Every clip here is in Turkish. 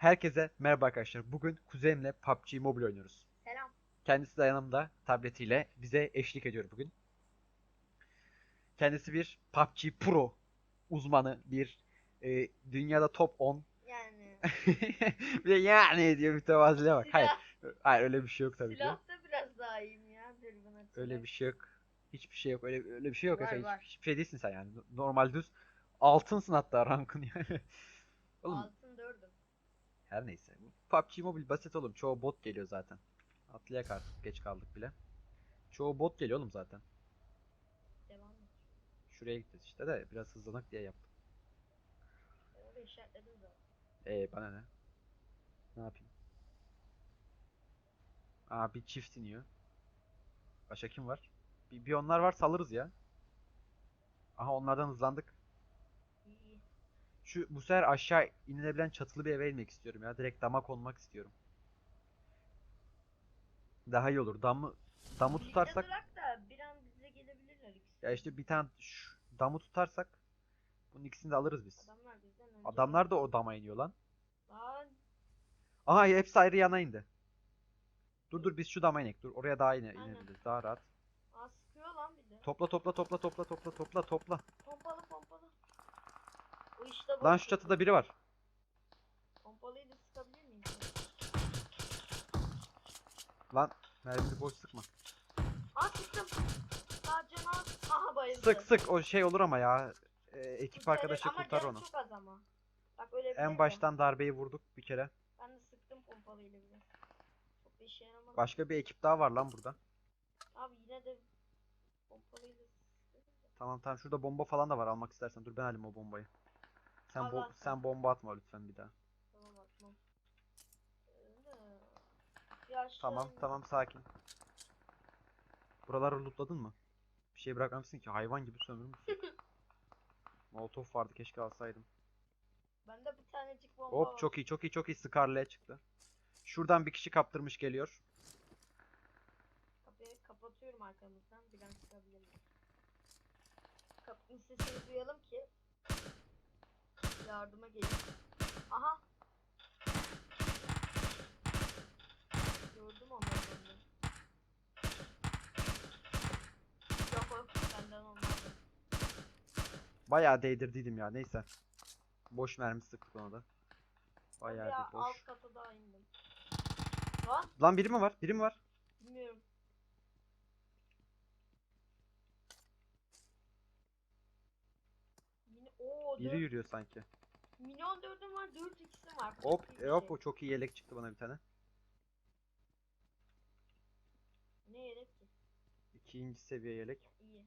Herkese merhaba arkadaşlar. Bugün kuzenimle PUBG Mobile oynuyoruz. Selam. Kendisi de yanımda tabletiyle bize eşlik ediyor bugün. Kendisi bir PUBG Pro uzmanı, bir e, dünyada top 10. Yani bir de yani diyor mütevaziliğe bak. Hayır, hayır öyle bir şey yok tabii ki. silahta biraz daha iyiyim ya. Öyle bir şey yok. Hiçbir şey yok. Öyle öyle bir şey yok Var, efendim. var. Hiç- Hiçbir şey değilsin sen yani. Normal düz altınsın hatta rankın yani. Oğlum Altın. Her neyse. PUBG Mobile basit oğlum. Çoğu bot geliyor zaten. Atlayak artık. Geç kaldık bile. Çoğu bot geliyor oğlum zaten. Devam et. Şuraya gideceğiz işte de biraz hızlanak diye yaptım. Orayı işaretledim zaten. Ee bana ne? Ne yapayım? Aa bir çift iniyor. Başka kim var? Bir, bir onlar var salırız ya. Aha onlardan hızlandık. Şu bu sefer aşağı inilebilen çatılı bir eve inmek istiyorum ya. Direkt dama konmak istiyorum. Daha iyi olur. Damı damı tutarsak da bir an bize gelebilirler ikisi. Ya işte bir tane şu damı tutarsak bunun ikisini de alırız biz. Adamlar bizden önce. Adamlar da o dama iniyor lan. Lan Aha hepsi ayrı yana indi. Dur dur biz şu dama inek. Dur oraya daha ine, Aynen. inebiliriz. Daha rahat. aa, sıkıyor lan bir de. Topla topla topla topla topla topla topla. Pompalı işte bu. Lan şu çatıda biri var. Pompalıyı da sıkabilir miyim? Lan mermini boş sıkma. Aa sıktım. Canı az. Aha bayıldı. Sık sık o şey olur ama ya. Ee, ekip Kurtarır arkadaşı ama kurtar canı onu. çok az ama. Bak öyle En baştan darbeyi vurduk bir kere. Ben de sıktım pompalıyla bile. Çok da işe yaramadı. Başka bir ekip daha var lan burada. Abi yine de pompalıyla. Tamam tamam şurada bomba falan da var almak istersen. Dur ben alayım o bombayı. Sen bo Allah sen bomba atma lütfen bir daha. Tamam atmam. Öyle. Yaşlı Tamam tamam sakin. Buraları lootladın mı? Bir şey bırakmamışsın ki hayvan gibi sömürmüşsün. Molotof vardı keşke alsaydım. Bende bir tanecik bomba Hop var. çok iyi çok iyi çok iyi Scarlet'e çıktı. Şuradan bir kişi kaptırmış geliyor. Kapıyı kapatıyorum arkamızdan. Bir an sıkabilirim. Kapının sesini duyalım ki yardıma gelin. Aha. Gördüm onları ben. Yok yok benden olmaz. Bayağı değdirdiydim ya neyse. Boş mermi sıktık ona da. Bayağı ya, bir boş. alt kata daha indim. Lan Lan biri mi var? Biri mi var? bilmiyorum. Mini Oo, Biri dört- yürüyor sanki. Mini 14'üm var, 4 x'im var. Bu Hop çok iyi bir e, hop şey. o çok iyi yelek çıktı bana bir tane. Ne yelek ki? İkinci seviye yelek. İyi.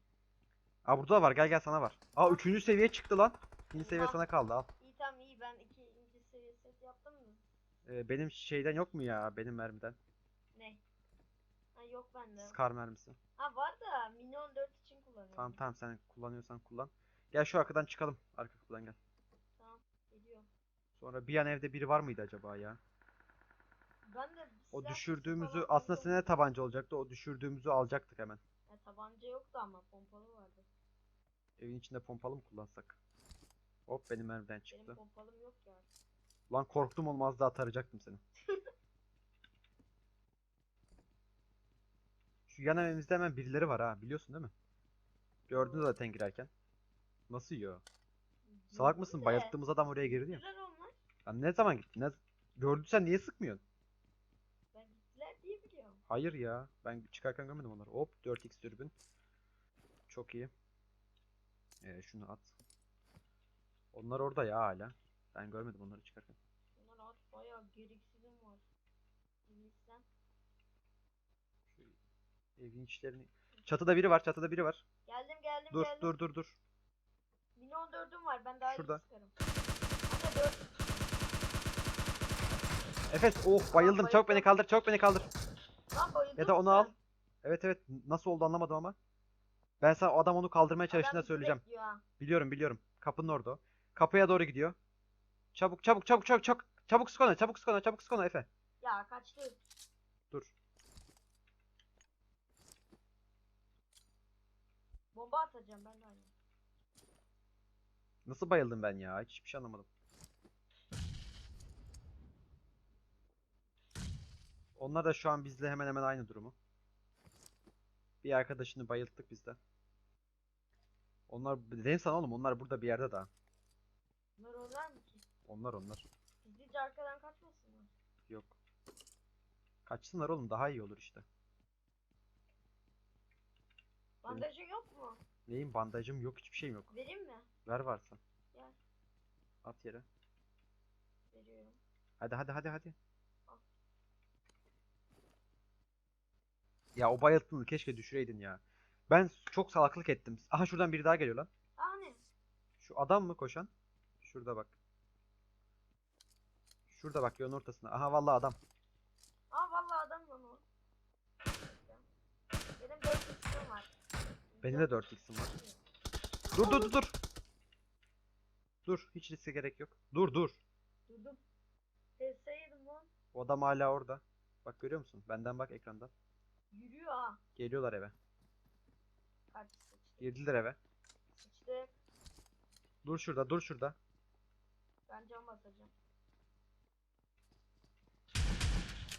Aa burada da var gel gel sana var. Aa üçüncü seviye çıktı lan. İkinci seviye sana kaldı al. İyi tamam iyi ben 2. seviye set yaptım mı? Ee, benim şeyden yok mu ya benim mermiden? Ne? Ha yok bende. Scar mermisi. Ha var da Mini 14 için kullanıyorum. Tamam tamam sen kullanıyorsan kullan. Gel şu arkadan çıkalım. Arka kapıdan gel. Sonra bir an evde biri var mıydı acaba ya? Ben de O silah düşürdüğümüzü aslında de tabanca olacaktı. O düşürdüğümüzü alacaktık hemen. Ya, tabanca yoktu ama pompalı vardı. Evin içinde pompalı mı kullansak? Hop benim Benim çıktı. pompalım yok ya. Lan korktum olmaz daha tarayacaktım seni. Şu yan evimizde hemen birileri var ha biliyorsun değil mi? Gördün zaten girerken. Nasıl yiyor? Salak mısın? Bayılttığımız adam oraya girdi ya. Onlar. Lan ne zaman gitti? Ne... Gördüysen niye sıkmıyorsun? Ben gittiler diye biliyorum. Hayır ya. Ben çıkarken görmedim onları. Hop 4x dürbün. Çok iyi. Ee, şunu at. Onlar orada ya hala. Ben görmedim onları çıkarken. Bunlar at bayağı gereksizim var. Şu evin içlerini... Çatıda biri var, çatıda biri var. Geldim geldim Dur, geldim. dur, dur, dur. Mini 14'üm var ben daha Şurada. iyi sıkarım. Hatta 4 Efes, oh bayıldım. Çabuk beni kaldır, çabuk beni kaldır. lan Ya da onu al. Evet evet, nasıl oldu anlamadım ama. Ben sana o adam onu kaldırmaya çalıştığında Adam söyleyeceğim. bekliyor. Biliyorum, biliyorum. Kapının orada o. Kapıya doğru gidiyor. Çabuk, çabuk, çabuk, çabuk, çabuk. Çabuk sık ona, çabuk sık ona, çabuk sık ona Efe. Ya kaçtı. Dur. Bomba atacağım ben de aynı. Nasıl bayıldım ben ya? Hiçbir şey anlamadım. Onlar da şu an bizle hemen hemen aynı durumu. Bir arkadaşını bayılttık biz de. Onlar dedim sana oğlum onlar burada bir yerde daha. Bunlar onlar mı ki? Onlar onlar. Gizlice arkadan kaçmasınlar. Yok. Kaçsınlar oğlum daha iyi olur işte. Bandajın yok mu? Neyim bandajım yok hiçbir şeyim yok. Vereyim mi? Ver varsa. Gel. At yere. Veriyorum. Hadi hadi hadi hadi. Ya o bayılttığını keşke düşüreydin ya. Ben çok salaklık ettim. Aha şuradan biri daha geliyor lan. Aa ne? Şu adam mı koşan? Şurada bak. Şurada bak yolun ortasında. Aha vallahi adam. Aa vallahi adam lan o. Benim 4 kişim var. Benim de 4x'im var. Dur dur dur dur. Dur hiç riske gerek yok. Dur dur. Durdum. TS yedim lan. O adam hala orada. Bak görüyor musun? Benden bak ekrandan. Yürüyor ha. Geliyorlar eve. Kaç sıçtı. Girdiler eve. Sıçtı. Dur şurada dur şurada. Ben cam basacağım.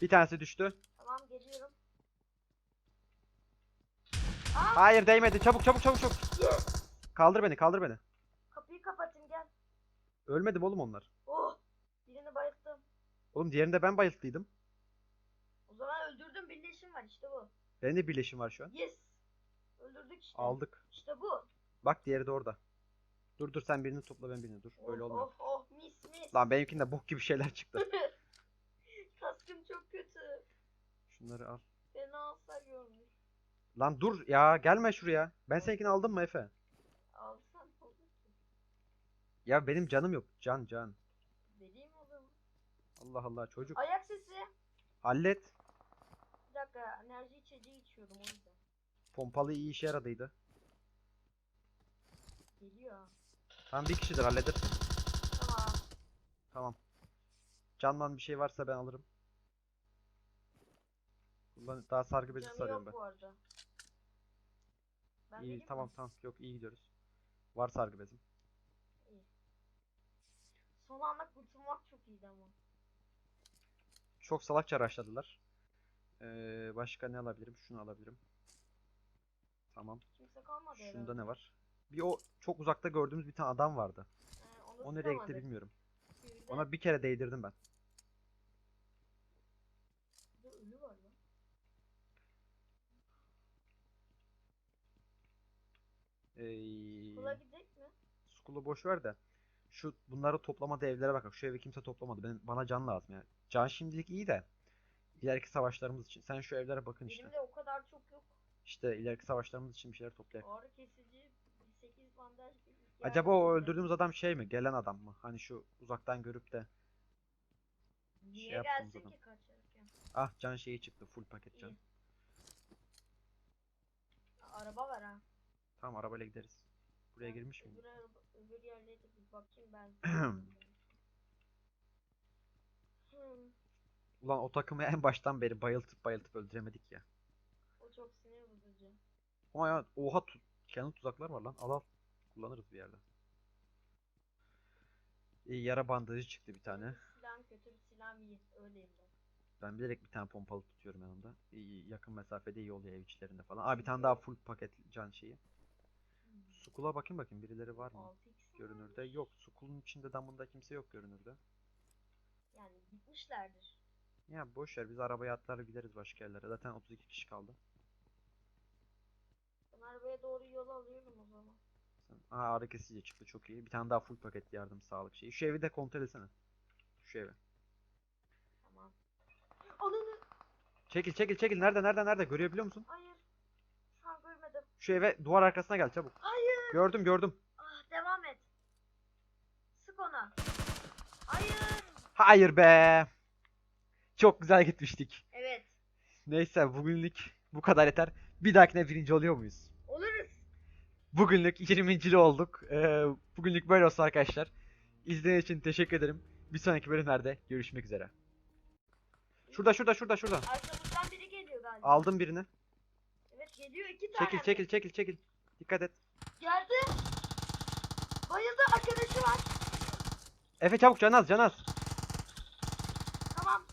Bir tanesi düştü. Tamam geliyorum. Hayır değmedi. Çabuk çabuk çabuk çabuk. Kaldır beni kaldır beni. Kapıyı kapatın gel. Ölmedim oğlum onlar. Oh. Birini bayılttım. Oğlum diğerinde ben bayılttıydım. Birleşim var işte bu. Benim de birleşim var şu an. Yes. Öldürdük işte. Aldık. İşte bu. Bak diğeri de orada. Dur dur sen birini topla ben birini dur. Öyle oh, olmuyor. Oh oh mis mis. Lan benimkinde bok gibi şeyler çıktı. Kaskım çok kötü. Şunları al. Fena hasar görmüş. Lan dur ya gelme şuraya. Ben seninkini aldım mı Efe? Alsan olur. Ya benim canım yok. Can can. Vereyim o zaman. Allah Allah çocuk. Ayak sesi. Hallet. Bir dakika enerji içeceği içiyordum o yüzden. Pompalı iyi işe yaradıydı. Geliyor. Tamam bir kişidir halledersin. Tamam. Tamam. Canman bir şey varsa ben alırım. Ulan daha sargı bezi Canı sarıyorum yok ben. bu arada. Ben İyi tamam mi? tamam yok iyi gidiyoruz. Var sargı bezim. Son anda kurtulmak çok iyiydi ama. Çok salakça araçladılar. Ee, başka ne alabilirim? Şunu alabilirim. Tamam. Kimse kalmadı Şunda herhalde. ne var? Bir o çok uzakta gördüğümüz bir tane adam vardı. Ee, onu O nereye gitti tutamadık. bilmiyorum. Şurada- Ona bir kere değdirdim ben. Burada ölü var lan. Ee, Kula gidecek mi? School'u boş ver de. Şu bunları toplamadı evlere bak. Şu evi kimse toplamadı. Benim, bana can lazım yani. Can şimdilik iyi de. İleriki savaşlarımız için. Sen şu evlere bakın işte. Benim de o kadar çok yok. İşte ileriki savaşlarımız için bir şeyler toplayalım. Ağrı kesici, 8 bandaj bir Acaba o öldürdüğümüz adam şey mi? Gelen adam mı? Hani şu uzaktan görüp de. Niye yaptığımız gelsin adam. ki kaçarken? Ah can şeyi çıktı. Full paket can. İyi. Araba var ha. Tamam arabayla gideriz. Buraya girmiş miyim? Öbür, araba, öbür yerlere de bir bakayım ben. Ulan o takımı en baştan beri bayıltıp bayıltıp öldüremedik ya. o çok sinir bozucu. Ama ya oha tu kendi tuzaklar var lan. Al al. Kullanırız bir yerde. İyi yara bandajı çıktı bir tane. Silahım kötü, silahım iyi. Öyleyim ben. Ben bilerek bir tane pompalı tutuyorum yanımda. İyi, yakın mesafede iyi oluyor ev içlerinde falan. Aa bir tane daha full paket can şeyi. Sukula bakayım bakayım birileri var mı? 6x Görünürde yok. Sukulun içinde damında kimse yok görünürde. Yani gitmişlerdir. Ya boş ver biz arabaya atlar gideriz başka yerlere. Zaten 32 kişi kaldı. Ben arabaya doğru yol alıyorum o zaman. Sen... Aa ağrı kesici çıktı çok iyi. Bir tane daha full paket yardım sağlık şeyi. Şu evi de kontrol etsene. Şu evi. Tamam. Ananı! Çekil çekil çekil. Nerede nerede nerede? Görebiliyor musun? Hayır. Şu an görmedim. Şu eve duvar arkasına gel çabuk. Hayır! Gördüm gördüm. Ah devam et. Sık ona. Hayır! Hayır be. Çok güzel gitmiştik. Evet. Neyse bugünlük bu kadar yeter. Bir dahakine birinci oluyor muyuz? Oluruz. Bugünlük 20. olduk. Ee, bugünlük böyle olsun arkadaşlar. İzlediğiniz için teşekkür ederim. Bir sonraki bölümlerde görüşmek üzere. Şurada şurada şurada şurada. Arkamızdan biri geliyor galiba. Aldım birini. Evet geliyor iki tane. Çekil çekil çekil çekil. Dikkat et. Geldi. Bayıldı arkadaşı var. Efe çabuk canaz canaz.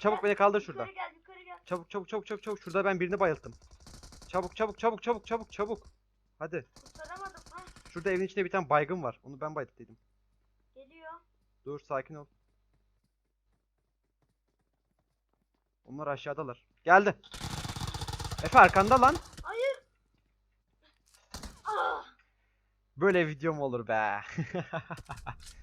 Çabuk beni kaldır Yukarı şuradan. gel yukarı gel. Çabuk çabuk çabuk çabuk çabuk. Şurada ben birini bayılttım. Çabuk çabuk çabuk çabuk çabuk çabuk. Hadi. Kurtaramadım. Ha, Şurada evin içinde bir tane baygın var. Onu ben bayılttıydım. geliyor. Dur sakin ol. Onlar aşağıdalar. Geldi. Efe arkanda lan. Hayır. Ah. Böyle video mu olur be?